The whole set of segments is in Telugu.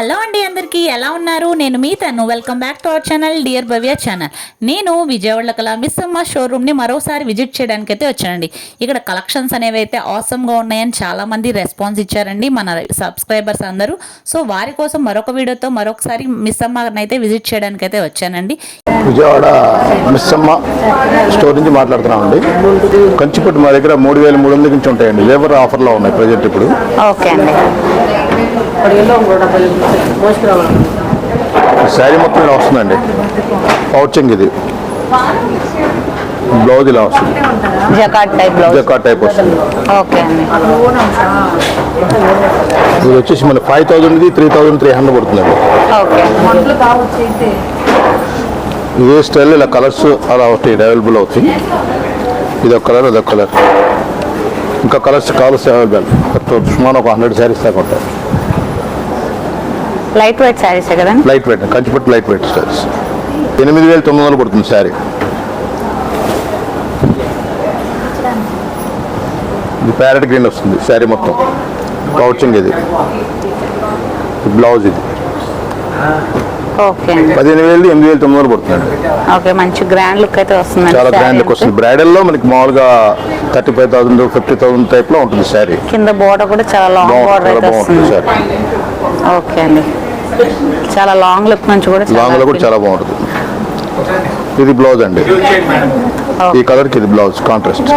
హలో అండి అందరికీ ఎలా ఉన్నారు? నేను మీ తను welcome back to our channel dear Bhavya channel నేను విజయవాడ కల మిస్ అమ్మ షోరూమ్ని మరోసారి విజిట్ చేయడానికి అయితే వచ్చానండి. ఇక్కడ కలెక్షన్స్ అనేవి అయితే ఆసమ్గా ఉన్నాయని చాలా మంది రెస్పాన్స్ ఇచ్చారండి మన సబ్స్క్రైబర్స్ అందరూ. సో వారి కోసం మరొక వీడియోతో మరొకసారి మిస్ అయితే విజిట్ చేయడానికి అయితే వచ్చానండి. విజయవాడ మిస్సమ్మ స్టోర్ నుంచి మాట్లాడుతున్నామండి. కంచిపట్టు మా దగ్గర మూడు వేల మూడు వందల నుంచి ఉంటాయండి. లేబర్ ఆఫర్లో ఉన్నాయి ప్రజెంట్ ఇప్పుడు. ఓకే అండి. శారీ మొత్తం ఇలా వస్తుందండి. పౌచింగ్ ఇది. బ్లౌజ్ ఇలా వస్తుంది. జకాట్ టైప్ వస్తుంది. ఓకే ఇది వచ్చేసి మన ఫైవ్ థౌజండ్ది త్రీ థౌజండ్ త్రీ హండ్రెడ్ పడుతుందండి. ఇదే స్టైల్ ఇలా కలర్స్ అలా ఉంటాయి అవైలబుల్ అవుతాయి. ఇది ఒక కలర్ అదొక కలర్ ఇంకా కలర్స్ కలర్స్ అవైలబుల్ సుమారు ఒక హండ్రెడ్ శారీస్ దాకా ఉంటాయి. లైట్ వెయిట్ శారీసే కదండి లైట్ వెయిట్ కంచిపట్టు లైట్ వెయిట్ శారీస్ ఎనిమిది వేల తొమ్మిది వందలు పడుతుంది శారీ ఇది ప్యారెట్ గ్రీన్ వస్తుంది శారీ మొత్తం. పౌచింగ్ ఇది. బ్లౌజ్ ఇది. పదిహేను వేలు ఎనిమిది వేల తొమ్మిది వందలు పడుతుందండి ఓకే మంచి గ్రాండ్ లుక్ అయితే వస్తుందండి చాలా గ్రాండ్ లుక్. వస్తుంది. బ్రైడల్లో మనకి మామూలుగా thirty five thousand fifty thousand టైప్లో ఉంటుంది శారీ కింద బోర్డర్ కూడా చాలా లాంగ్ బోర్డర్ అయితే బాగుంటుంది వస్తుంది. ఓకే అండి. చాలా లాంగ్ లుక్ నుంచి కూడా చాలా లాంగ్లో కూడా చాలా బాగుంటుంది. ఇది బ్లౌజ్ అండి. ఈ కలర్కి ఇది బ్లౌజ్ కాంట్రాస్ట్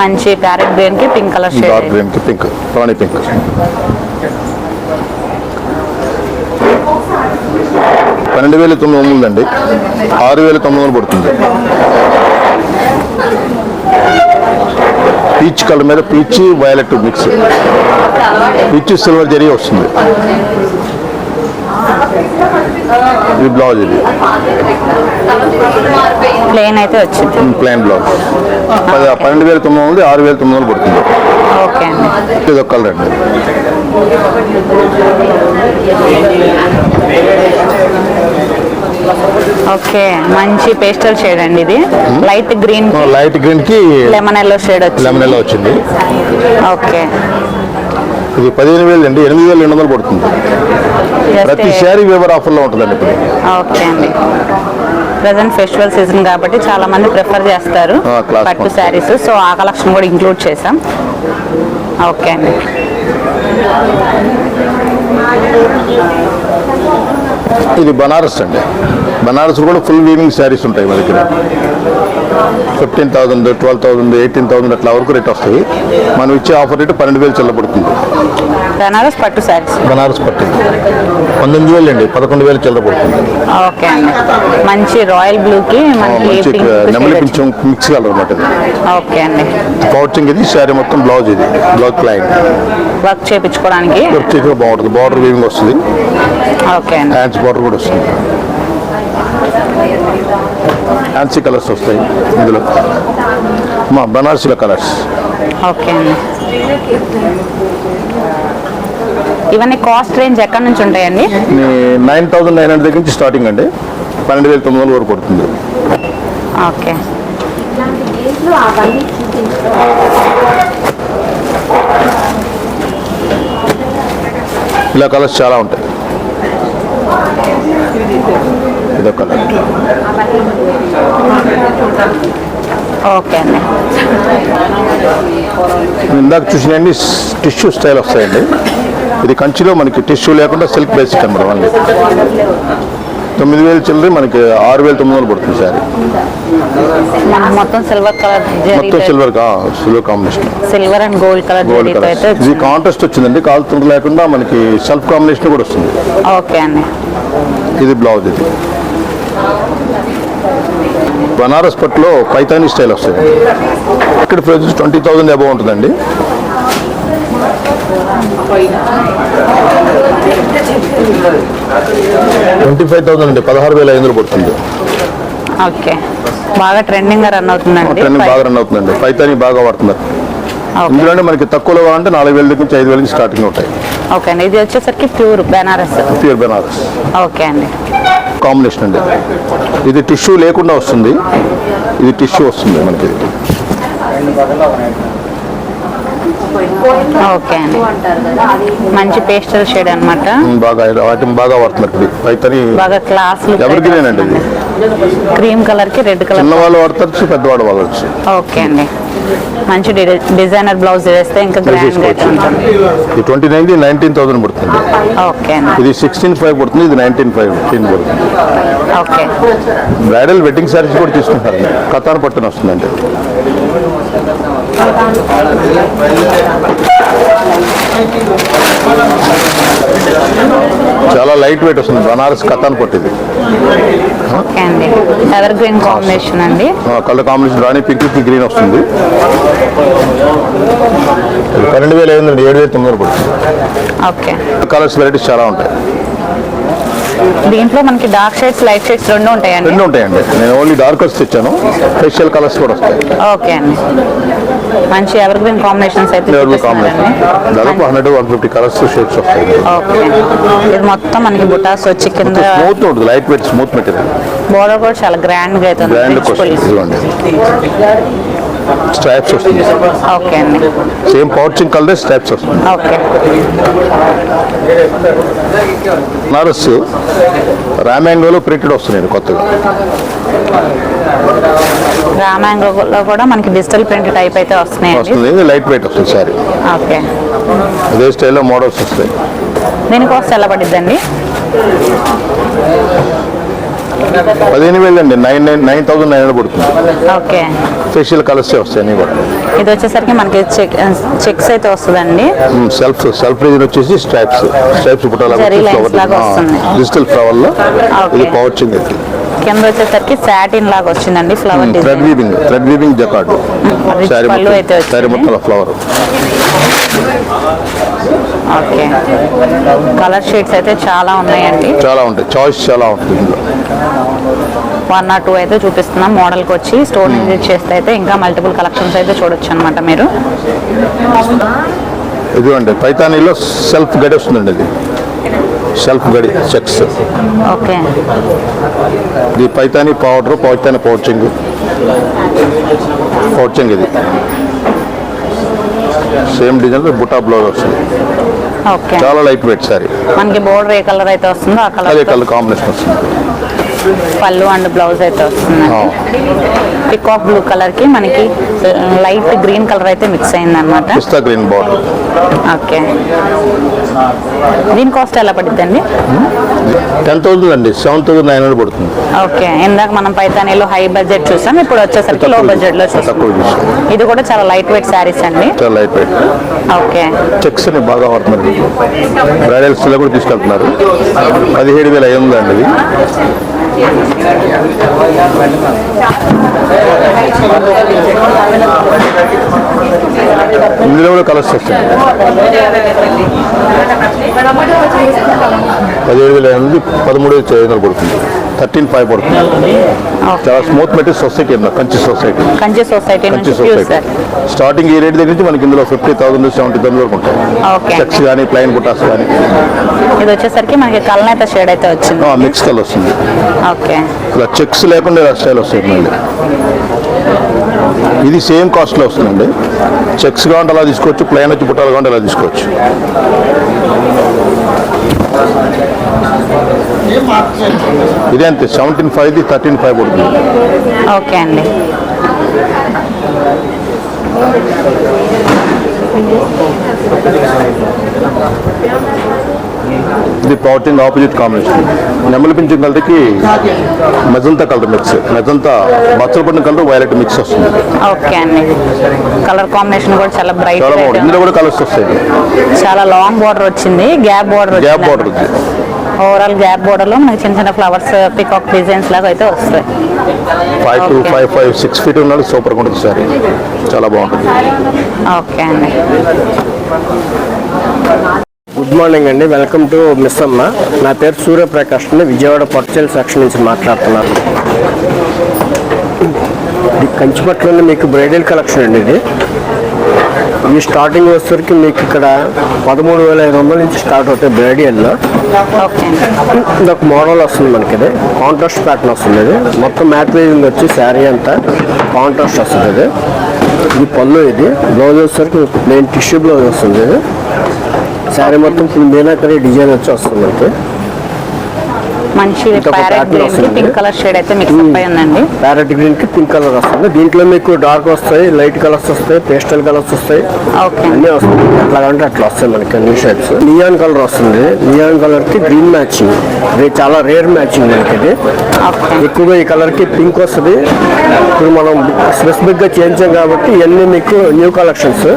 మంచి ప్యారెట్ గ్రీన్కి పింక్ కలర్ డార్క్ షేడ్ గ్రీన్కి పింక్ రాణి పింక్ పన్నెండు వేల తొమ్మిది వందలు అండి ఆరు వేల తొమ్మిది వందలు పడుతుంది. పీచ్ కలర్ మీద peach violet mix. Peach silver zari వస్తుంది. ఇది బ్లౌజ్ ఇది. ప్లేన్ అయితే వచ్చింది. Plain blouse. పన్నెండు వేల తొమ్మిది వందలు ఆరు వేల తొమ్మిది వందలు పడుతుంది. ఓకే అండి. ఇది ఒక కలర్ అండి. ఓకే మంచి పేస్టల్ షేడ్ అండి ఇది. లైట్ గ్రీన్ లైట్ గ్రీన్కి లెమన్ ఎల్లో షేడ్ వచ్చింది. లెమన్ ఎల్లో వచ్చింది. ఓకే. ఇది పదిహేను వేలు అండి ఎనిమిది వేల రెండు వందలు పడుతుంది. ప్రతి శారీ వేవర్ ఆఫర్లో ఉంటుందండి ఇప్పుడు. ఓకే అండి. ప్రజెంట్ ఫెస్టివల్ సీజన్ కాబట్టి చాలా మంది ప్రిఫర్ చేస్తారు పట్టు. శారీస్ సో ఆ కలెక్షన్ కూడా ఇంక్లూడ్ చేసాం ఓకే అండి. ఇది బనారస్ అండి. బనారస్ కూడా ఫుల్ వీవింగ్ శారీస్ ఉంటాయి మన దగ్గర. Fifteen thousand twelve thousand eighteen thousand అట్లా వరకు రేట్ వస్తాయి. మనం ఇచ్చే ఆఫర్ రేటు పన్నెండు వేలు చెల్లబడుతుంది. బనారస్ పట్టు శారీస్. బనారస్ పట్టు. పంతొమ్మిది వేలు అండి పదకొండు వేలు చెల్లబడుతుంది. ఓకే అండి. మంచి రాయల్ బ్లూ కి మనకి మంచి నెమలి కొంచెం మిక్స్ కలర్ అనమాట ఓకే అండి. పౌచింగ్ ఇది శారీ మొత్తం బ్లౌజ్ ఇది బ్లౌజ్ ప్లైన్ వర్క్ చేయించుకోవడానికి. వర్క్ బాగుంటుంది బార్డర్ వీవింగ్ వస్తుంది. ఓకే అండి. హ్యాండ్స్ బార్డర్ కూడా వస్తుంది. ఫ్యాన్సీ కలర్స్ వస్తాయి ఇందులో మా బనారసీల కలర్స్ ఓకే అండి ఇవన్నీ కాస్ట్ రేంజ్ ఎక్కడి నుంచి ఉంటాయండి? నైన్ థౌసండ్ నైన్ హండ్రెడ్ దగ్గర నుంచి స్టార్టింగ్ అండి. పన్నెండు వేల తొమ్మిది వందల వరకు పడుతుంది. ఓకే ఇలా కలర్స్ చాలా ఉంటాయి. ఇదో కలర్ ఓకే అండి. ఇందాక చూసినవన్నీ టిష్యూ స్టైల్ వస్తాయండి. ఇది కంచిలో మనకి టిష్యూ లేకుండా సిల్క్ బేసిక్ అనమాట ఓన్లీ. తొమ్మిది వేలు చిల్లరి మనకి ఆరు వేల తొమ్మిది వందలు పడుతుంది సారీ. మొత్తం సిల్వర్ కలర్ మొత్తం silver silver combination. Silver and gold colour gold colour. ఇది. కాంట్రాస్ట్ వచ్చిందండి. కాలుతుండ లేకుండా మనకి సెల్ఫ్ కాంబినేషన్ కూడా వస్తుంది. ఓకే అండి. ఇది బ్లౌజ్ ఇది. బనారస్ పట్టులో పైతానీ స్టైల్ వస్తాయి. ఇక్కడ ప్రైస్ ట్వంటీ థౌసండ్ అబౌవ్ ఉంటుందండి. ట్వంటీ ఫైవ్ థౌసండ్ అండి పదహారు వేల ఐదు పడుతుంది. ఓకే. బాగా ట్రెండింగ్ రన్ అవుతుందండి. ట్రెండింగ్ బాగా రన్ అవుతుందండి. పైతానీ బాగా వాడుతున్నారు. ఇందులోనే మనకి తక్కువలో కావాలంటే నాలుగు వేల దగ్గర నుంచి ఐదు వేల నుంచి స్టార్టింగ్ ఉంటాయి. ఓకే అండి. ఇది వచ్చేసరికి pure Benares. Pure Benares. Okay అండి. కాంబినేషన్ అండి. ఇది టిష్యూ లేకుండా వస్తుంది. ఇది టిష్యూ వస్తుంది మనకి. ఓకే అండి. మంచి పేస్టల్ షేడ్ అన్నమాట. ఉమ్, బాగా వాటిని బాగా వాడుతున్నారు ఇది. బాగా క్లాస్ ఎవరి గ్రీన్ అండి ఇది. క్రీమ్ కలర్కి రెడ్ కలర్. చిన్నవాళ్ళు వాడతారు పెద్దవాళ్ళు వాడచ్చు ఓకే అండి. మంచి డిజైనర్ బ్లౌజ్ వేస్తే ఇంకా grand twenty nine nineteen thousand పడుతుంది. ఓకే ఇది సిక్స్టీన్ ఫైవ్ పడుతుంది ఇది నైన్టీన్ ఫైవ్ ఫిఫ్టీన్ పడుతుంది. ఓకే. బ్రైడల్ వెడ్డింగ్ సారీస్ కూడా తీసుకుంటారు కథాను పట్టున వస్తుందండి. చాలా లైట్ వెయిట్ వస్తుంది. బనారస్ కథాన్ పట్టింది. ఎవర్ గ్రీన్ కాంబినేషన్ అండి? కలర్ కాంబినేషన్ రాణి పింక్ గ్రీన్ వస్తుంది. పన్నెండు వేల ఐదు వందలు ఏడు వేల తొమ్మిది వందలు ఓకే. కలర్స్ వెరైటీస్ చాలా ఉంటాయి. దీంట్లో మనకి డార్క్ షేడ్స్ లైట్ షేడ్స్ రెండు ఉంటాయండి? రెండు ఉంటాయండి. నేను ఓన్లీ డార్కర్స్ తెచ్చాను. ఫేషియల్ కలర్స్ కూడా వస్తాయి. ఓకే అండి. మంచి ఎవర్ గ్రీన్ కాంబినేషన్స్ అయితే దాదాపు hundred one fifty colours shades వస్తాయి. ఓకే ఇది మొత్తం మనకి బుటాస్ వచ్చి కింద స్మూత్ ఉంటుంది. Light weight smooth material border కూడా చాలా గ్రాండ్గా అయితే ఉంది. స్ట్రైప్స్ వస్తుంది. ఓకే అండి. సేమ్ పౌచింగ్ కలర్ స్ట్రైప్స్ వస్తుంది. ఓకే. బనారస్ రామ్యాంగోలో ప్రింటెడ్ వస్తున్నాయి కొత్తగా. రామాంగోలో కూడా మనకి డిజిటల్ ప్రింట్ టైప్ అయితే వస్తున్నాయండి. వస్తుంది. లైట్ వెయిట్ వస్తుంది సారీ ఓకే. అదే స్టైల్లో మోడల్స్ వస్తాయి. దీని కాస్ట్ ఎలా పడిద్దండి? పదిహేను వేలు అండి. Nine nine nine thousand nine hundred పడుతుంది. ఓకే. ఫేషియల్ కలర్స్ వస్తాయి అన్నీ కూడా. ఇది వచ్చేసరికి మనకి చెక్ చెక్స్ అయితే వస్తుందండి. సెల్ఫ్ సెల్ఫ్ రీజన్ వచ్చేసి స్ట్రైప్స్ స్ట్రైప్స్ వస్తుంది. డిజిటల్ ఫ్లవర్లో. ఇది పౌచింగ్ ఇది కింద వచ్చేసరికి సాటిన్ లాగా వచ్చిందండి flower thread design weaving thread weaving jacquard వచ్చింది. మొత్తం ఫ్లవర్ ఓకే. కలర్ షేడ్స్ అయితే చాలా ఉన్నాయండి. చాలా ఉంటాయి. చాయిస్ చాలా ఉంటుంది వన్ నాట్ టూ అయితే చూపిస్తున్నాం. మోడల్కి వచ్చి స్టోర్ విజిట్ చేస్తే అయితే ఇంకా మల్టిపుల్ కలెక్షన్స్ అయితే చూడొచ్చు అనమాట మీరు. ఇదిగోండి పైతానీలో సెల్ఫ్ గడి వస్తుందండి ఇది సెల్ఫ్ గడి చెక్స్ ఓకే. ఇది పైతానీ పౌడర్ పైతానీ పౌచింగ్ పౌచింగ్ ఇది. సేమ్ డిజైన్ బుటా బ్లౌజ్ వస్తుంది. చాలా లైట్ వెయిట్ సారీ మనకి బోర్డర్ ఏ కలర్ అయితే వస్తుందో ఆ కలర్ కలర్ కాంబినేషన్ వస్తుంది. పళ్ళు అండ్ బ్లౌజ్ అయితే వస్తుంది ఆ. పికాక్ బ్లూ కలర్కి మనకి లైట్ గ్రీన్ కలర్ అయితే మిక్స్ అయింది అనమాట గ్రీన్ బార్డర్. ఓకే. దీని కాస్ట్ ఎలా పడుతుందండి టెన్ థౌసండ్ అండి. సెవెన్ థౌసండ్ నైన్ హండ్రెడ్ పడుతుంది. ఓకే. ఇందాక మనం పైతానీలో హై బడ్జెట్ చూసాం. ఇప్పుడు వచ్చేసరికి లో బడ్జెట్లో చూసాం. ఇది కూడా చాలా లైట్ వెయిట్ శారీస్ అండి. చాలా లైట్ వెయిట్ ఓకే. చెక్స్ని బాగా వాడుతున్నారు బ్రైడల్స్ కూడా తీసుకెళ్తున్నారు. పదిహేడు వేల ఐదు వందలు అండి ఇందులో కూడా కలర్స్ వస్తాయి పదిహేడు వేల ఐదు వందలు పదమూడు వేల ఐదు వందలు పడుతుంది థర్టీన్ ఫైవ్ పడుతుంది. చాలా స్మూత్ మెటీరియల్ సొసైటీ అన్న Kanchi society. Kanchi society Kanchi society. Starting ఈ రేట్ దగ్గర నుంచి మనకి ఇందులో ఫిఫ్టీ థౌసండ్ సెవెంటీ థౌసండ్ వరకు ఉంటాయి. ఓకే. చెక్స్ కానీ ప్లైన్ బుటాస్ కానీ ఇది వచ్చేసరికి మనకి కలనేత షేడ్ అయితే వచ్చింది. మిక్స్ కలర్ వస్తుంది. ఓకే. ఇలా చెక్స్ లేకుండా ఇలా స్టైల్ వస్తుంది మళ్ళీ. ఇది సేమ్ కాస్ట్లో వస్తుందండి. చెక్స్ కావాలంటే అలా తీసుకోవచ్చు ప్లెయిన్ వచ్చి పుట్టాలు కావాలంటే అలా తీసుకోవచ్చు. ఇదే అంతే seventeen five the thirteen five పడుతుంది. ఓకే అండి. ఇది పౌటింగ్ ఆపోజిట్ కాంబినేషన్ నెమలి పింఛన్ కలర్కి మెజంతా కలర్ మిక్స్ మెజంతా బచ్చల పడిన కలర్ వైలెట్ మిక్స్ వస్తుంది. ఓకే అండి. కలర్ కాంబినేషన్ కూడా చాలా బ్రైట్ చాలా బాగుంది. ఇందులో కూడా కలర్స్ వస్తాయి. చాలా లాంగ్ బార్డర్ వచ్చింది. గ్యాప్ బార్డర్ గ్యాప్ బార్డర్ ఉంది. ఓవరాల్ గ్యాప్ బార్డర్లో మనకి చిన్న చిన్న ఫ్లవర్స్ పికాక్ డిజైన్స్ లాగా అయితే వస్తాయి. Five two. Five five six feet ఉన్నాడు సూపర్గా ఉంటుంది సారీ చాలా బాగుంటుంది. ఓకే అండి. గుడ్ మార్నింగ్ అండి. వెల్కమ్ టు మిస్ అమ్మ. నా పేరు సూర్యప్రకాష్ అండి. విజయవాడ పర్చల్ సెక్షన్ నుంచి మాట్లాడుతున్నాను. ఇది కంచిపట్లోనే మీకు బ్రైడల్ కలెక్షన్ అండి ఇది. ఈ స్టార్టింగ్ వచ్చేసరికి మీకు ఇక్కడ పదమూడు వేల ఐదు వందల నుంచి స్టార్ట్ అవుతాయి బ్రైడియల్లో ఇదొక మోడల్ వస్తుంది మనకి ఇది. కాంట్రాస్ట్ ప్యాటర్న్ వస్తుంది ఇది. మొత్తం మ్యాట్ వేజింగ్ వచ్చి శారీ అంతా కాంట్రాస్ట్ వస్తుంది ఇది. ఇది పళ్ళు ఇది. బ్లౌజ్ వచ్చేసరికి మెయిన్ టిష్యూ బ్లౌజ్ వస్తుంది ఇది. శారీ మొత్తం ఫుల్ మీనాకరీ డిజైన్ వచ్చి వస్తుంది మనకి. మంచి ప్యారెట్ గ్రీన్కి. పింక్ కలర్ షేడ్ అయితే మిక్స్ అయి ఉందండి ప్యారెట్ గ్రీన్కి పింక్ కలర్ వస్తుంది. దీంట్లో మీకు డార్క్ వస్తాయి లైట్ కలర్స్ వస్తాయి పేస్టల్ కలర్స్ వస్తాయి. అన్నీ వస్తాయి. ఎట్లా అంటే అట్లా వస్తాయి మనకి అన్ని షేడ్స్ నియాన్ కలర్ వస్తుంది. నియాన్ కలర్కి గ్రీన్ మ్యాచింగ్ ఇది చాలా రేర్ మ్యాచింగ్ మనకి ఇది. ఎక్కువగా ఈ కలర్కి పింక్ వస్తుంది. ఇప్పుడు మనం స్పెసిఫిక్గా చేయించాం కాబట్టి ఇవన్నీ మీకు న్యూ కలెక్షన్స్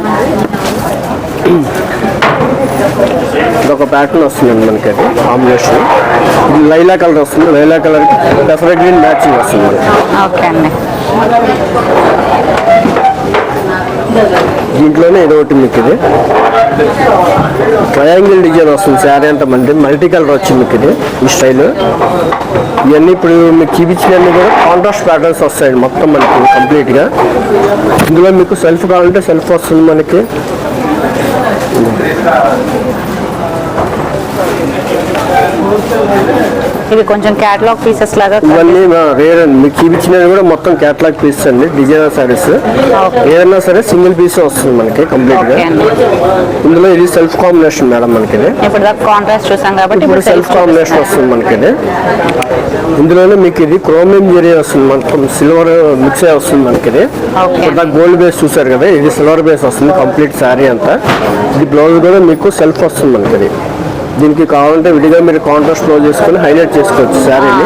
ఇదొక ప్యాటర్న్ వస్తుందండి మనకి అది కాంబినేషన్ ఇది లైలా కలర్ వస్తుంది లైలా కలర్ పెసర గ్రీన్ మ్యాచింగ్ వస్తుంది ఓకే అండి. దీంట్లోనే ఇది ఒకటి మీకు ఇది. ట్రయాంగిల్ డిజైన్ వస్తుంది శారీ అంతా మనకి మల్టీ కలర్ వచ్చింది మీకు ఇది ఈ స్టైల్ ఇవన్నీ ఇప్పుడు మీకు చూపించినవన్నీ కూడా కాంట్రాస్ట్ ప్యాటర్న్స్ వస్తాయండి మొత్తం మనకి కంప్లీట్గా. ఇందులో మీకు సెల్ఫ్ కావాలంటే సెల్ఫ్ వస్తుంది మనకి. Thank you. ఇది కొంచెం క్యాటలాగ్ పీసెస్ లాగా ఇవన్నీ రేర్ అండి. మీకు చూపించినవి కూడా మొత్తం క్యాటలాగ్ పీస్ అండి. డిజైనర్ సారీస్ ఏదైనా సరే సింగిల్ పీస్ వస్తుంది మనకి కంప్లీట్గా. ఇందులో ఇది సెల్ఫ్ కాంబినేషన్ మేడం మనకి ఇప్పుడు కాంట్రాస్ట్ చూసాం కాబట్టి ఇప్పుడు సెల్ఫ్ కాంబినేషన్ వస్తుంది మనకి ఇది. ఇందులోనే మీకు ఇది క్రోమియం ఏరియా వస్తుంది మొత్తం. సిల్వర్ మిక్స్ అయ్యి వస్తుంది మనకి ఇది. గోల్డ్ బేస్ చూసారు కదా ఇది సిల్వర్ బేస్ వస్తుంది కంప్లీట్ శారీ అంతా. ఇది బ్లౌజ్ కూడా మీకు సెల్ఫ్ వస్తుంది మనకి దీనికి కావాలంటే విడిగా మీరు కాంట్రాస్ట్ బ్లౌజ్ చేసుకొని హైలైట్ చేసుకోవచ్చు శారీని.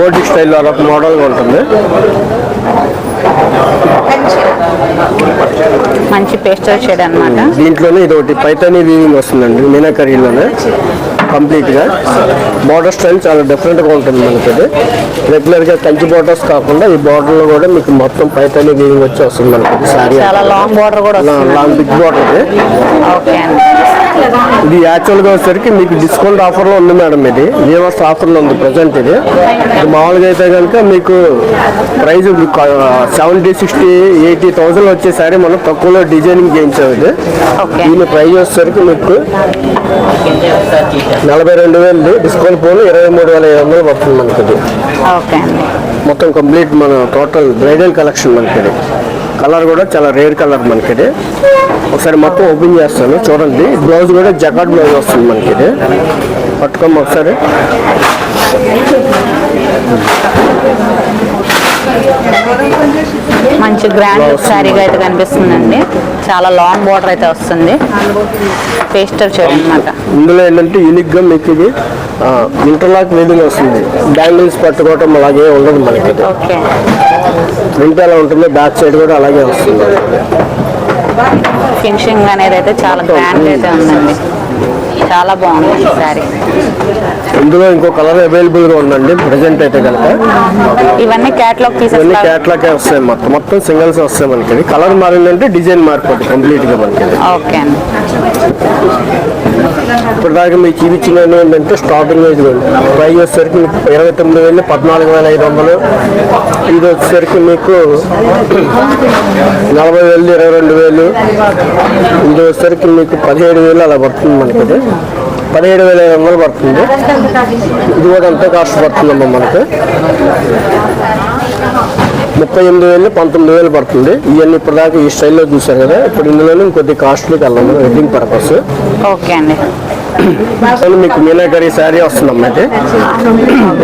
బోటిక్ స్టైల్లో అదొక మోడల్గా ఉంటుంది. మంచి పేస్టల్ షేడ్ అన్నమాట. దీంట్లోనే ఇది ఒకటి పైతానీ వీవింగ్ వస్తుందండి మీనాకరీలోనే. కంప్లీట్గా బార్డర్ స్టైల్ చాలా డిఫరెంట్గా ఉంటుంది మనకి ఇది రెగ్యులర్గా కంచి బార్డర్స్ కాకుండా ఈ బార్డర్లో కూడా మీకు మొత్తం పైతానీ వీవింగ్ వచ్చి వస్తుంది మనకి సారీ లాంగ్ బార్డర్ కూడా లాంగ్ బిగ్ బార్డర్ ఇది. ఓకే అండి. ఇది యాక్చువల్గా వచ్చేసరికి మీకు డిస్కౌంట్ ఆఫర్లో ఉంది మేడం ఇది. వీవర్స్ ఆఫర్లో ఉంది ప్రజెంట్ ఇది. మామూలుగా అయితే కనుక మీకు price seventy sixty eighty thousand వచ్చేసరి మనం తక్కువలో డిజైనింగ్ చేయించాం ఇది. దీని ప్రైస్ వచ్చేసరికి మీకు నలభై రెండు వేలు డిస్కౌంట్ పోను ఇరవై మూడు వేల ఐదు వందలు పడుతుంది మనకి మొత్తం కంప్లీట్ మన టోటల్ బ్రైడల్ కలెక్షన్ మనకి కలర్ కూడా చాలా రేర్ కలర్ మనకి ఇది ఒకసారి మొత్తం ఓపెన్ చేస్తాను చూడండి. బ్లౌజ్ కూడా జకాట్ బ్లౌజ్ వస్తుంది మనకి ఇది పట్టుకోమ్మ ఒకసారి. మంచి గ్రాండ్ శారీగా అయితే కనిపిస్తుందండి. చాలా లాంగ్ బార్డర్ అయితే వస్తుంది. పేస్టల్ షేడ్ అన్నమాట. ఇందులో ఏంటంటే యూనిక్గా మీకు ఇది ఇంటర్లాక్ వీలింగ్ వస్తుంది. బ్యాంగిల్స్ పట్టుకోవటం అలాగే ఉండదు మనకి ఓకే ఎలా ఉంటుందో బ్యాక్ సైడ్ కూడా అలాగే వస్తుంది. ఫినిషింగ్ అనేది అయితే చాలా గ్రాండ్ అయితే ఉందండి. చాలా బాగుంది శారీ ఇందులో ఇంకో కలర్ అవైలబుల్గా ఉందండి ప్రజెంట్ అయితే కనుక. ఇవన్నీ క్యాటలాగ్ పీసెస్ ఇవన్నీ క్యాట్లాగే వస్తాయి మొత్తం. మొత్తం సింగిల్స్ వస్తాయి మనకి. కలర్ మారిందంటే డిజైన్ మారిపోతుంది కంప్లీట్గా మనకి. ఓకే అండి. ఇప్పటిదాకా దాకా మీకు చూపించిన ఏంటంటే స్టార్టింగ్ ఇదిగోండి ప్రైస్ వచ్చేసరికి మీకు ఇరవై తొమ్మిది వేలు పద్నాలుగు వేల ఐదు వందలు. ఇది వచ్చేసరికి మీకు నలభై వేలు ఇరవై రెండు వేలు. ఇది వచ్చేసరికి మీకు పదిహేడు వేలు అలా పడుతుంది మనకి పదిహేడు వేల ఐదు వందలు పడుతుంది. ఇది కూడా అంతే కాస్ట్ పడుతుందమ్మా మనకి. ముప్పై ఎనిమిది వేలు పంతొమ్మిది వేలు పడుతుంది. ఇవన్నీ ఇప్పటిదాకా ఈ స్టైల్లో చూసారు కదా. ఇప్పుడు ఇందులోనే ఇంకొద్ది కాస్ట్లీకి వెళ్ళాము వెడ్డింగ్ పర్పస్ ఓకే అండి. మీకు మీనాకరీ శారీ వస్తుందమ్మా ఇది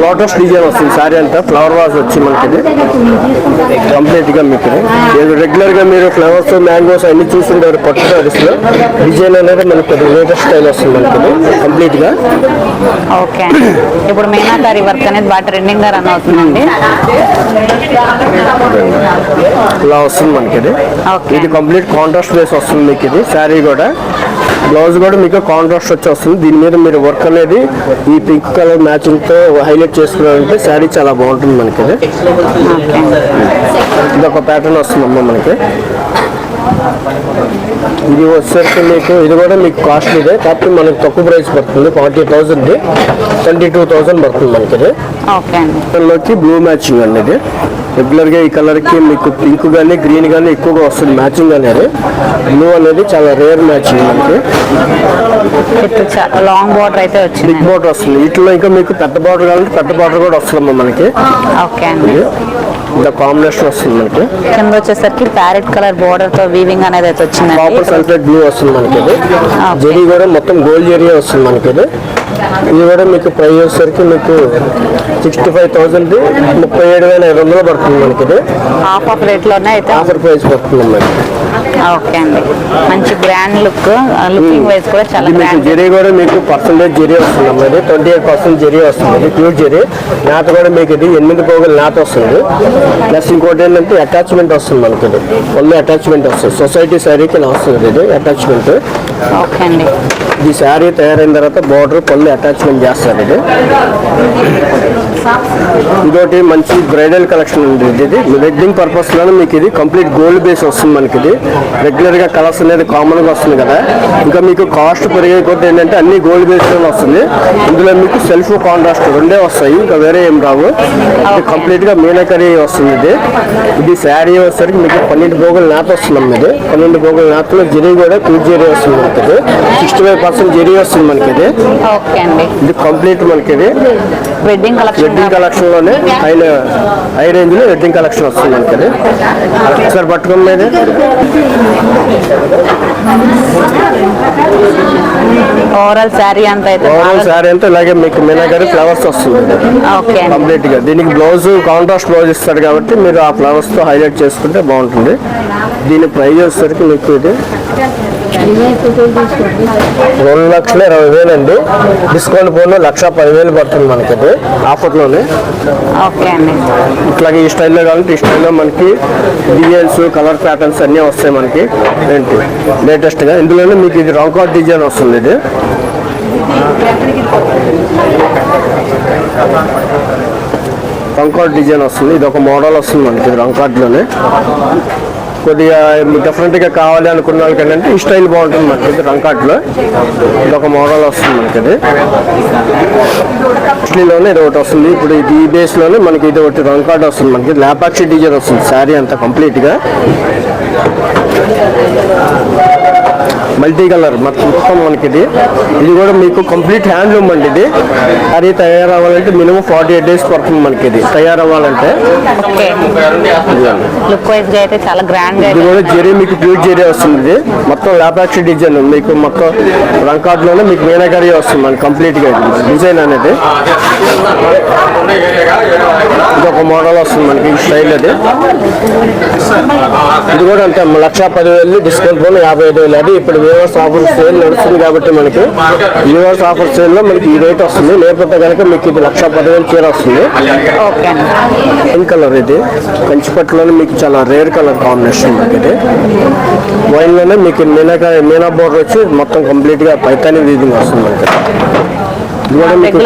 లోటస్ డిజైన్ వస్తుంది శారీ అంతా. ఫ్లవర్ వాజ్ వచ్చి మనకి ఇది. కంప్లీట్గా మీకు ఇది. రెగ్యులర్గా మీరు ఫ్లవర్స్ మ్యాంగోస్ అన్ని చూస్తుంటారు పట్టు సారీస్లో డిజైన్ అనేది మనకి లేటెస్ట్ స్టైల్ వస్తుంది మనకి ఇది. కంప్లీట్గా. ఓకే. ఇప్పుడు మీనాకారి వర్క్ అనేది బాగా ట్రెండింగ్గా రన్ అవుతుందండి. ఇలా వస్తుంది మనకి ఇది. కంప్లీట్ కాంట్రాస్ట్ బేస్ వస్తుంది మీకు ఇది. శారీ కూడా. బ్లౌజ్ కూడా మీకు కాంట్రాస్ట్ వచ్చి వస్తుంది దీని మీద మీరు వర్క్ అనేది ఈ పింక్ కలర్ మ్యాచింగ్తో హైలైట్ చేసుకున్నారంటే శారీ చాలా బాగుంటుంది మనకి ఇది. ఒక ప్యాటర్న్ వస్తుందమ్మా మనకి. ఇది వచ్చేసరికి మీకు ఇది కూడా మీకు కాస్ట్ ఇదే. కాకపోతే మనకి తక్కువ ప్రైస్ పడుతుంది. Forty thousand twenty two thousand పడుతుంది మనకి ఇది. కలర్లోకి బ్లూ మ్యాచింగ్ అండి ఇది. రెగ్యులర్గా ఈ కలర్కి మీకు పింక్ గానీ గ్రీన్ గానీ ఎక్కువగా వస్తుంది మ్యాచింగ్ అనేది. బ్లూ అనేది చాలా రేర్ మ్యాచింగ్ మనకి. లాంగ్ బార్డర్ అయితే బిగ్ వచ్చింది బార్డర్ వస్తుంది. వీటిలో ఇంకా మీకు పెద్ద బార్డర్ కావాలంటే పెద్ద బార్డర్ కూడా వస్తుందమ్మా మనకి. ఓకే అండి. ఇంత కాంబినేషన్ వస్తుంది మనకి. కింద వచ్చేసరికి ప్యారెట్ కలర్ బోర్డర్తో వీవింగ్ అనేది అయితే వచ్చిందండి. కాపర్ సల్ఫేట్ బ్లూ వస్తుంది మనకి ఇది. జెరీ కూడా మొత్తం గోల్డ్ జెరీ వస్తుంది మనకి ఇది. ఇది కూడా మీకు ప్రైస్ వచ్చేసరికి మీకు సిక్స్టీ ఫైవ్ థౌసండ్ ముప్పై ఏడు వేల ఐదు వందలు పడుతుంది మనకి ఇది. ఆఫ్ రేట్లోనే అయితే ఆఫర్ ప్రైస్ పడుతుంది మనకి. ఓకే అండి. మంచి గ్రాండ్ లుక్ లుకింగ్ వైజ్ కూడా చాలా గ్రాండ్ జెరీ కూడా మీకు పర్సెంటేజ్ జెరీ వస్తుంది ఇది ట్వంటీ ఎయిట్ పర్సెంట్ జెరీ వస్తుంది. ప్యూర్ జెరీ. నాత కూడా మీకు ఇది ఎనిమిది పోగులు నాత వస్తుంది. ప్లస్ ఇంకోటి ఏంటంటే అటాచ్మెంట్ వస్తుంది మనకి ఇది. ఓన్లీ అటాచ్మెంట్ వస్తుంది. సొసైటీ శారీకి వస్తుంది ఇది అటాచ్మెంట్ ఓకే అండి. ఈ శారీ తయారైన తర్వాత బార్డర్ పళ్ళు అటాచ్మెంట్ చేస్తారు ఇది. ఇదొకటి మంచి బ్రైడల్ కలెక్షన్ ఉంది ఇది. వెడ్డింగ్ పర్పస్లోనే మీకు ఇది కంప్లీట్ గోల్డ్ బేస్ వస్తుంది మనకి ఇది. రెగ్యులర్గా కలర్స్ అనేది కామన్గా వస్తుంది కదా. ఇంకా మీకు కాస్ట్ పెరిగే కొద్ది ఏంటంటే అన్ని గోల్డ్ బేస్లోనే వస్తుంది. ఇందులో మీకు సెల్ఫ్ కాంట్రాస్ట్ రెండే వస్తాయి. ఇంకా వేరే ఏం రావు. ఇది కంప్లీట్గా మీనకరీ వస్తుంది ఇది. ఇది శారీ వచ్చేసరికి మీకు పన్నెండు భోగుల నాత వస్తుంది ఇది. పన్నెండు భోగుల నాతలో జరీ కూడా టూ జరీ వస్తుంది మనకి సిక్స్టీ ఫైవ్ పర్సెంట్ జరీ వస్తుంది మనకి ఇది ఓకే అండి. ఇది కంప్లీట్ మనకి ఇది వెడ్డింగ్ కలెక్షన్ వెడ్డింగ్ కలెక్షన్లోనే హై హై రేంజ్లో వెడ్డింగ్ కలెక్షన్ వస్తుంది మనకి అది ఒకసారి పట్టుకున్న ఓవరాల్ శారీ అంతా అయితే ఓవరాల్ శారీ అంతా ఇలాగే మీకు మీనాగారి ఫ్లవర్స్ వస్తుంది. ఓకే కంప్లీట్గా. దీనికి బ్లౌజ్ కాంట్రాస్ట్ బ్లౌజ్ ఇస్తాడు కాబట్టి మీరు ఆ ఫ్లవర్స్తో హైలైట్ చేసుకుంటే బాగుంటుంది. దీని ప్రైస్ వచ్చేసరికి మీకు ఇది రెండు లక్షల ఇరవై వేలు అండి. డిస్కౌంట్ పోను లక్ష పదివేలు పడుతుంది మనకి ఇది ఆఫర్లోనే ఇట్లాగే ఈ స్టైల్లో కావాలంటే ఈ స్టైల్లో మనకి డిజైన్స్ కలర్ ప్యాటర్న్స్ అన్నీ వస్తాయి మనకి. ఏంటి? లేటెస్ట్గా. ఇందులోనే మీకు ఇది రాంకాట్ డిజైన్ వస్తుంది ఇది. రంకాట్ డిజైన్ వస్తుంది. ఇది ఒక మోడల్ వస్తుంది మనకి రంకాట్లోనే కొద్దిగా డిఫరెంట్గా కావాలి అనుకున్న వాళ్ళకి ఏంటంటే ఈ స్టైల్ బాగుంటుంది మనకి ఇది రంకాట్లో. ఇది ఒక మోడల్ వస్తుంది మనకి ఇది ఇట్లీలోనే ఇది ఒకటి వస్తుంది. ఇప్పుడు ఇది ఈ బేస్లోనే మనకి ఇది ఒకటి రంకాట్ వస్తుంది మనకి. లాపాక్షి డిజైన్ వస్తుంది శారీ అంతా కంప్లీట్గా మల్టీ కలర్ మొత్తం మనకి ఇది ఇది కూడా మీకు కంప్లీట్ హ్యాండ్లూమ్ అండి ఇది. అది తయారవ్వాలంటే మినిమం ఫార్టీ ఎయిట్ డేస్ పడుతుంది మనకి ఇది తయారవ్వాలంటే ఇది కూడా జెరీ మీకు ప్యూర్ జెరీ వస్తుంది ఇది. మొత్తం లాపాక్షి డిజైన్ మీకు మొత్తం రంకాట్లోనే మీకు మీనాకరీ వస్తుంది మనకి కంప్లీట్గా ఇది. డిజైన్ అనేది. ఇది ఒక మోడల్ వస్తుంది మనకి స్టైల్ అది. ఇది కూడా అంతే. లక్ష పదివేలు డిస్కౌంట్ పోను యాభై ఐదు వేలు అది. ఇప్పుడు వ్యూవర్స్ ఆఫర్ సేల్ నడుస్తుంది కాబట్టి మనకి వ్యూవర్స్ ఆఫర్ సేల్లో మనకి ఈ రేట్ వస్తుంది. లేకపోతే కనుక మీకు ఇది లక్ష పదివేలు చీర వస్తుంది. వైన్ కలర్ ఇది. కంచిపట్టులోనే మీకు చాలా రేర్ కలర్ కాంబినేషన్ మనకి ఇది. వైన్లోనే మీకు మీనాకాయ మీనా బోర్డర్ వచ్చి మొత్తం కంప్లీట్గా పైతాని వీధింగ్ వస్తుంది మనకి. ఇది కూడా మీకు.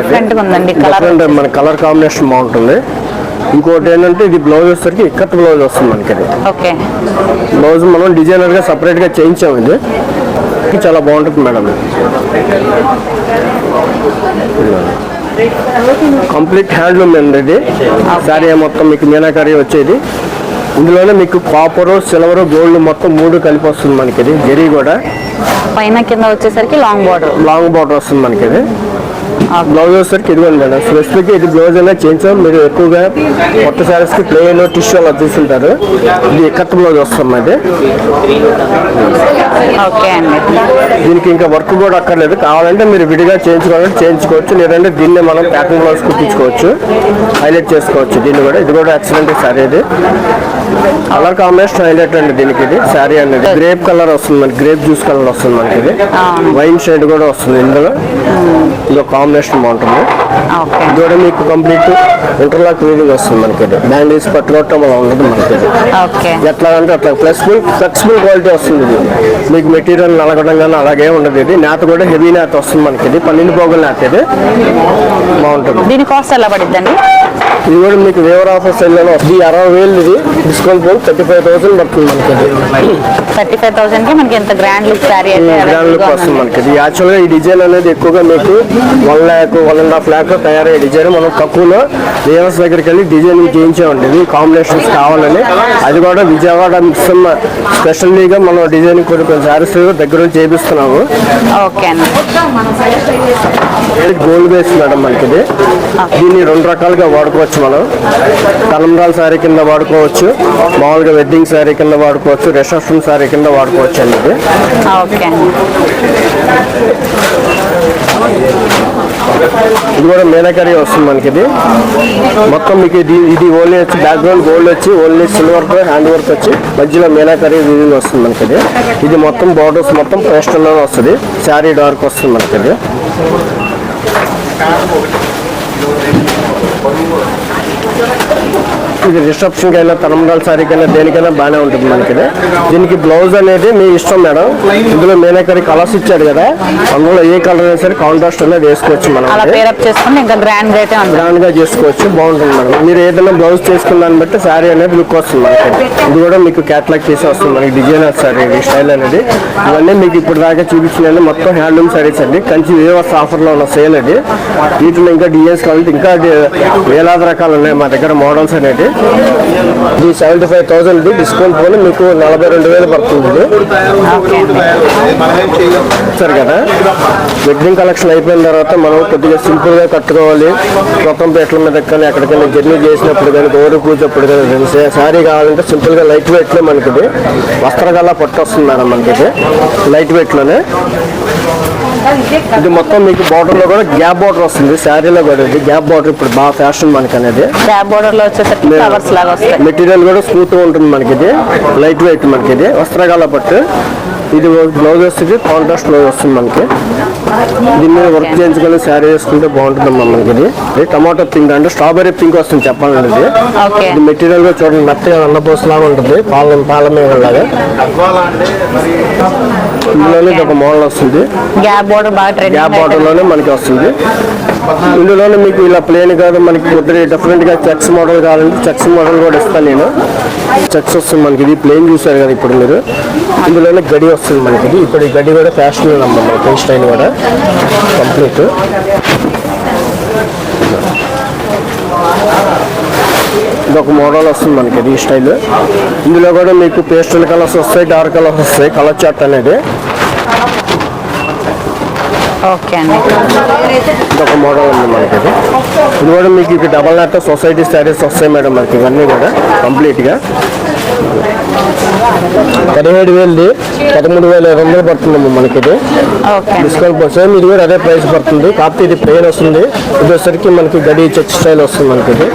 Different, మన కలర్ కాంబినేషన్ బాగుంటుంది. ఇంకోటి ఏంటంటే ఇది బ్లౌజ్ వచ్చేసరికి ఇక్కత్ బ్లౌజ్ వస్తుంది మనకి ఇది ఓకే. బ్లౌజ్ మనం డిజైనర్గా సపరేట్గా చేయించాము ఇది. ఇది చాలా బాగుంటుంది మేడం. కంప్లీట్ హ్యాండ్లూమ్ అండి ఇది. సారీ మొత్తం మీకు మీనాకరీ వచ్చేది. ఇందులోనే మీకు కాపర్ సిల్వర్ గోల్డ్ మొత్తం మూడు కలిపి వస్తుంది మనకి ఇది జరీ కూడా. పైన కింద వచ్చేసరికి లాంగ్ బార్డర్ లాంగ్ బార్డర్ వస్తుంది మనకి ఇది బ్లౌజ్ వచ్చేసరికి ఇదిగోండి మేడం. స్పెసిఫిక్ ఇది బ్లౌజ్ అనేది చేయించాం మీరు ఎక్కువగా కొత్త సారీస్కి ప్లేన్ టిష్యూ అలా తీసుకుంటారు ఇది ఎక్కత్ బ్లౌజ్ వస్తుంది అది దీనికి ఇంకా వర్క్ కూడా అక్కర్లేదు. కావాలంటే మీరు విడిగా చేయించుకోవాలంటే చేయించుకోవచ్చు. లేదంటే దీన్ని మనం ప్యాకింగ్ బ్లౌజ్ కుట్టించుకోవచ్చు. హైలైట్ చేసుకోవచ్చు. దీన్ని కూడా. ఇది కూడా ఎక్సలెంట్ శారీ ఇది. కలర్ కాంబినేషన్ హైలైట్ అండి దీనికి ఇది. శారీ అనేది గ్రేప్ కలర్ వస్తుంది మనకి. గ్రేప్ జ్యూస్ కలర్ వస్తుంది మనకి ఇది. వైన్ షేడ్ కూడా వస్తుంది ఇందులో. ఇది కాంబినేషన్ బాగుంటుంది. ఇది కూడా మీకు కంప్లీట్ ఇంటర్లాక్ వీవింగ్ వస్తుంది మనకి. ఇది బ్యాంగిల్స్ పట్టుకోవటం అలా ఉండదు మనకి. ఇది ఎట్లా అంటే అట్లా ఫ్లెక్సిబుల్ ఫ్లెక్సిబుల్ క్వాలిటీ వస్తుంది ఇది. మీకు మెటీరియల్ నలగడం కానీ అలాగే ఉండదు ఇది. నేత కూడా హెవీ నేత వస్తుంది మనకి ఇది. పన్నెండు పోగుల నేత ఇది. బాగుంటుంది. దీని కాస్ట్ ఎలా పడిద్దండి ఇది కూడా మీకు వేవర్ ఆఫర్ సెల్లో వస్తుంది. ఈ అరవై వేలు ఇది. డిస్కౌంట్ పోయి థర్టీ ఫైవ్ థౌసండ్ పడుతుంది మనకి ఇది. థర్టీ ఫైవ్ థౌసండ్కి మనకి ఎంత grand look sari grand look వస్తుంది. మనకి ఇది. యాక్చువల్గా ఈ డిజైన్ అనేది ఎక్కువగా మీకు one lakh one and half lakh తయారయ్యే డిజైన్ మనం తక్కువలో రియల్స్ దగ్గరికి వెళ్ళి డిజైన్ చేయించామండి. ఇది కాంబినేషన్స్ కావాలని. అది కూడా విజయవాడ మిక్సమ్ స్పెషల్లీగా మనం డిజైన్ కొన్ని కొన్ని సారీస్ దగ్గర చేపిస్తున్నాము. గోల్డ్ బేస్ మేడం మనకి ఇది. దీన్ని రెండు రకాలుగా వాడుకోవచ్చు మనం. తలంబ్రాల శారీ కింద వాడుకోవచ్చు మామూలుగా వెడ్డింగ్ శారీ కింద వాడుకోవచ్చు రిసెప్షన్ శారీ కింద వాడుకోవచ్చు అండి ఇది. ఓకే అండి ఇది కూడా మీనాకరీ వస్తుంది మనకి ఇది మొత్తం మీకు ఇది ఇది ఓన్లీ వచ్చి బ్యాక్గ్రౌండ్ గోల్డ్ వచ్చి ఓన్లీ సిల్వర్ హ్యాండ్ వర్క్ వచ్చి మధ్యలో మీనాకరీ వీవింగ్ వస్తుంది మనకి ఇది ఇది మొత్తం బార్డర్స్ మొత్తం పేస్టల్లో వస్తుంది. శారీ డార్క్ వస్తుంది మనకి ఇది ఇది రిసెప్షన్కి అయినా తలంబ్రాల శారీకైనా దేనికైనా బాగానే ఉంటుంది మనకి. దీనికి బ్లౌజ్ అనేది మీ ఇష్టం మేడం. ఇందులో మీనాకరీ కలర్స్ ఇచ్చాడు కదా. అందులో ఏ కలర్ అయినా సరే కాంట్రాస్ట్ అనేది వేసుకోవచ్చు మనం అలా అది. పేరప్ చేసుకుంటే ఇంకా గ్రాండ్ అయితే ఉంటుంది. గ్రాండ్గా చేసుకోవచ్చు బాగుంటుంది మేడం. మీరు ఏదైనా బ్లౌజ్ చేసుకున్న దాన్ని బట్టి శారీ అనేది లుక్ వస్తుంది మనకి ఇది కూడా మీకు క్యాట్లాగ్ చేసి వస్తుంది మనకి డిజైనర్ శారీ స్టైల్ అనేది. ఇవన్నీ మీకు ఇప్పుడు దాకా చూపించిన మొత్తం హ్యాండ్లూమ్ శారీస్ అండి. కంచి వేవర్స్ ఆఫర్లో ఉన్న సేల్ అది వీటిలో ఇంకా డిజైన్స్ కావాలి ఇంకా వేలాది రకాలు ఉన్నాయి మా దగ్గర మోడల్స్ అనేది ఇది సెవెంటీ ఫైవ్ థౌసండ్ డిస్కౌంట్ పోనీ మీకు నలభై రెండు వేలు పడుతుంది. సరే కదా వెడ్డింగ్ కలెక్షన్ అయిపోయిన తర్వాత మనం కొద్దిగా సింపుల్గా కట్టుకోవాలి. మొత్తం పేట్ల మీద కానీ ఎక్కడికైనా జర్నీ చేసినప్పుడు కానీ గౌరవ పూజ కానీ సారీ కావాలంటే సింపుల్గా లైట్ వెయిట్లో మనకి ఇది వస్త్రగల్లా పట్టు వస్తుంది మేడం మనకి లైట్ వెయిట్లోనే ఇది మొత్తం మీకు బార్డర్లో కూడా గ్యాప్ బార్డర్ వస్తుంది. శారీలో కూడా ఇది గ్యాప్ బార్డర్ ఇప్పుడు బాగా ఫ్యాషన్ మనకి అనేది. బ్యాక్ బోర్డర్లో వచ్చేసరికి ఫ్లవర్స్ లాగా వస్తాయి. మెటీరియల్ కూడా స్మూత్ ఉంటుంది మనకి ఇది. లైట్ వెయిట్ మనకి ఇది. వస్త్రగాల పట్టు. ఇది బ్లౌజ్ వస్తుంది కాంట్రాస్ట్ బ్లౌజ్ వస్తుంది మనకి. దీని మీద వర్క్ చేయించుకొని శారీ వేసుకుంటే బాగుంటుందమ్మా మనకి ఇది. టమాటో పింక్ అంటే స్ట్రాబెరీ పింక్ వస్తుంది చెప్పాలంటే ఇది. ఇది మెటీరియల్ కూడా చూడండి మెత్తగా అన్నపోసలాగా ఉంటుంది పాల పాలమేఘ లాగా. ఇందులోనే ఇది ఒక మోడల్ వస్తుంది. గ్యాప్ బార్డర్లోనే మనకి వస్తుంది. ఇందులోనే మీకు ఇలా ప్లేన్ కాదు మనకి కొద్దిగా డిఫరెంట్గా చెక్స్ మోడల్ కావాలంటే చెక్స్ మోడల్ కూడా ఇస్తాను నేను. చెక్స్ వస్తుంది మనకి ఇది ప్లేన్ చూసారు కదా ఇప్పుడు మీరు. ఇందులోనే గడి వస్తుంది మనకి ఇది. ఇప్పుడు ఈ గడి కూడా ఫ్యాషన్ నమ్మ మనకి ఈ స్టైల్ కూడా కంప్లీట్ ఇది ఒక మోడల్ వస్తుంది మనకి ఇది ఈ స్టైల్ ఇందులో కూడా మీకు పేస్టల్ కలర్స్ వస్తాయి డార్క్ కలర్స్ వస్తాయి కలర్ చార్ట్ అనేది. ఓకే అండి. ఇది ఒక మోడల్ ఉంది మనకి ఇది. ఇది కూడా మీకు ఇది డబల్ నెట్ సొసైటీ శారీస్ వస్తాయి మేడం మనకి ఇవన్నీ కూడా కంప్లీట్గా. పదిహేడు వేలది పదమూడు వేల ఐదు వందలు పడుతుందమ్మా మనకి ఇది డిస్కౌంట్ సేమ్ ఇది కూడా అదే ప్రైస్ పడుతుంది. కాకపోతే ఇది ప్లేన్ వస్తుంది. ఇది వచ్చేసరికి మనకి గడి చెక్ స్టైల్ వస్తుంది మనకి ఇది